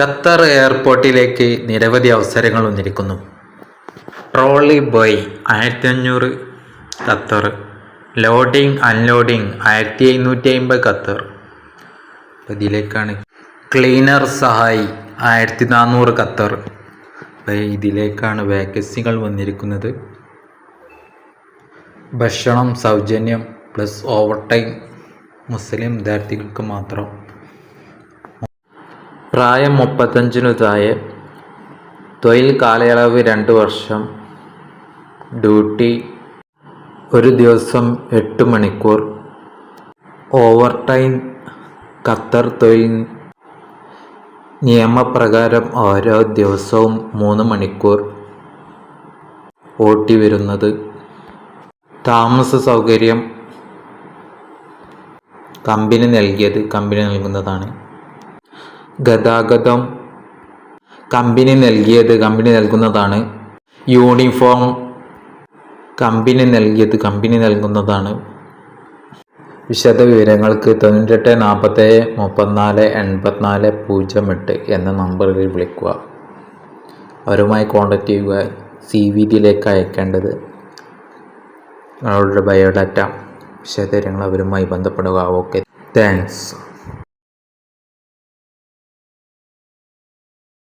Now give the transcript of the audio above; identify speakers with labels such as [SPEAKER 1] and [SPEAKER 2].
[SPEAKER 1] Qatar എയർപോർട്ടിലേക്ക് നിരവധി അവസരങ്ങൾ വന്നിരിക്കുന്നു. ട്രോളി ബോയ് ആയിരത്തി അഞ്ഞൂറ് ഖത്തർ ലോഡിംഗ് അൺലോഡിംഗ് ആയിരത്തി എഴുന്നൂറ്റി അമ്പത് ഖത്തർ. ഇതിലേക്കാണ് ക്ലീനർ സഹായി ആയിരത്തി നാനൂറ് ഖത്തർ ഇതിലേക്കാണ് വേക്കൻസികൾ വന്നിരിക്കുന്നത്. ഭക്ഷണം സൗജന്യം പ്ലസ് ഓവർ ടൈം മുസ്ലിം വിദ്യാർത്ഥികൾക്ക് മാത്രം. പ്രായം മുപ്പത്തഞ്ചിനു താഴെ തൊഴിൽ കാലയളവ് രണ്ട് വർഷം ഡ്യൂട്ടി ഒരു ദിവസം എട്ട് മണിക്കൂർ ഓവർ ടൈം ഖത്തർ തൊഴിൽ നിയമപ്രകാരം ഓരോ ദിവസവും മൂന്ന് മണിക്കൂർ ഓട്ടി വരുന്നത്. താമസ സൗകര്യം കമ്പനി നൽകിയത് കമ്പനി നൽകുന്നതാണ്. ഗതാഗതം. കമ്പനി നൽകിയത് കമ്പനി നൽകുന്നതാണ്. യൂണിഫോം കമ്പനി നൽകിയത് കമ്പനി നൽകുന്നതാണ്. വിശദ വിവരങ്ങൾക്ക് തൊണ്ണൂറ്റെട്ട് നാൽപ്പത്തേഴ് മുപ്പത്തിനാല് എൺപത്തിനാല് പൂജ്യം എട്ട് എന്ന നമ്പറിൽ വിളിക്കുക. അവരുമായി കോൺടാക്റ്റ് ചെയ്യുക. സി വി ഡിയിലേക്ക് അയക്കേണ്ടത് നിങ്ങളുടെ ബയോഡാറ്റ വിശദവിവരങ്ങൾ അവരുമായി ബന്ധപ്പെടുക. Okay thanks